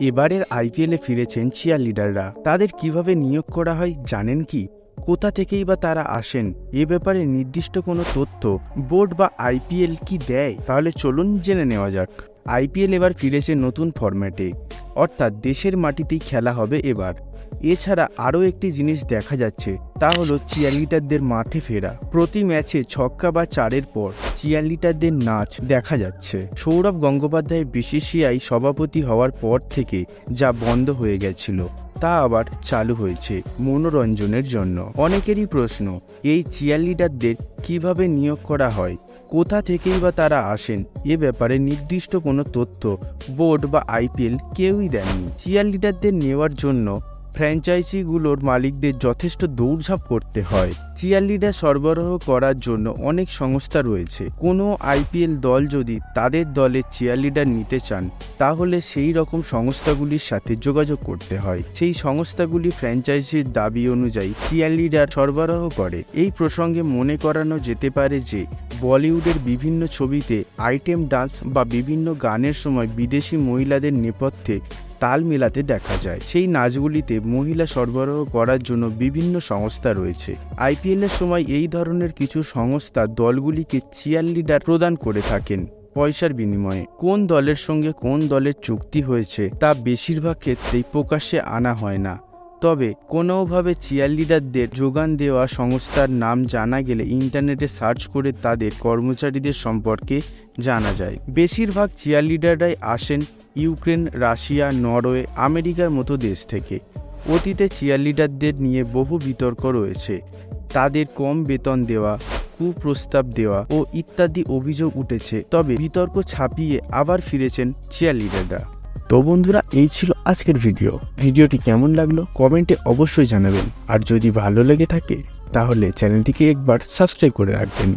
এবারের আইপিএলে ফিরেছেন চিয়ার লিডাররা তাদের কীভাবে নিয়োগ করা হয় জানেন কি? কোথা থেকেই বা তারা আসেন? এ ব্যাপারে নির্দিষ্ট কোনো তথ্য বোর্ড বা আইপিএল কি দেয়? তাহলে চলুন জেনে নেওয়া যাক। আইপিএল এবার ফিরেছে নতুন ফরম্যাটে অর্থাৎ দেশের মাটিতেই খেলা হবে এবার। এছাড়া আরও একটি জিনিস দেখা যাচ্ছে, তা হলো চিয়ারলিটারদের মাঠে ফেরা। প্রতি ম্যাচে ছক্কা বা চারের পর। চিয়ারলিটারদের নাচ দেখা যাচ্ছে। সৌরভ গঙ্গোপাধ্যায় বিসিসিআই সভাপতি হওয়ার পর থেকে যা বন্ধ হয়ে গেছিল, তা আবার চালু হয়েছে মনোরঞ্জনের জন্য। অনেকেরই প্রশ্ন, এই চিয়ারলিডারদের কীভাবে নিয়োগ করা হয়? কোথা থেকেই বা তারা আসেন? এ ব্যাপারে নির্দিষ্ট কোনো তথ্য বোর্ড বা আইপিএল কেউই দেননি। চিয়ারলিডারদের নেওয়ার জন্য ফ্র্যাঞ্চাইজিগুলোর মালিকদের যথেষ্ট দৌড়ঝাঁপ করতে হয়। চিয়ারলিডার সরবরাহ করার জন্য অনেক সংস্থা রয়েছে। কোনো আইপিএল দল যদি তাদের দলের চিয়ারলিডার নিতে চান, তাহলে সেই রকম সংস্থাগুলির সাথে যোগাযোগ করতে হয়। সেই সংস্থাগুলি ফ্র্যাঞ্চাইজির দাবি অনুযায়ী চিয়ারলিডার সরবরাহ করে। এই প্রসঙ্গে মনে করানো যেতে পারে যে, বলিউডের বিভিন্ন ছবিতে আইটেম ডান্স বা বিভিন্ন গানের সময় বিদেশি মহিলাদের নেপথ্যে তাল মেলাতে দেখা যায়। সেই নাচগুলিতে মহিলা সরবরাহ করার জন্য বিভিন্ন সংস্থা রয়েছে। আইপিএলের সময় এই ধরনের কিছু সংস্থা দলগুলিকে চিয়ার লিডার প্রদান করে থাকেন পয়সার বিনিময়ে। কোন দলের সঙ্গে কোন দলের চুক্তি হয়েছে তা বেশিরভাগ ক্ষেত্রেই প্রকাশ্যে আনা হয় না। তবে কোনোভাবে চিয়ার লিডারদের যোগান দেওয়া সংস্থার নাম জানা গেলে ইন্টারনেটে সার্চ করে তাদের কর্মচারীদের সম্পর্কে জানা যায়। বেশিরভাগ চিয়ার লিডাররাই আসেন ইউক্রেন, রাশিয়া, নরওয়ে, আমেরিকার মতো দেশ থেকে। অতীতে চিয়ার লিডারদের নিয়ে বহু বিতর্ক রয়েছে। তাদের কম বেতন দেওয়া, কুপ্রস্তাব দেওয়া ও ইত্যাদি অভিযোগ উঠেছে। তবে বিতর্ক ছাপিয়ে আবার ফিরেছেন চিয়ার লিডাররা তো বন্ধুরা, এই ছিল আজকের ভিডিও। ভিডিওটি কেমন লাগল কমেন্টে অবশ্যই জানাবেন। আর যদি ভালো লেগে থাকে, তাহলে চ্যানেলটিকে একবার সাবস্ক্রাইব করে রাখবেন।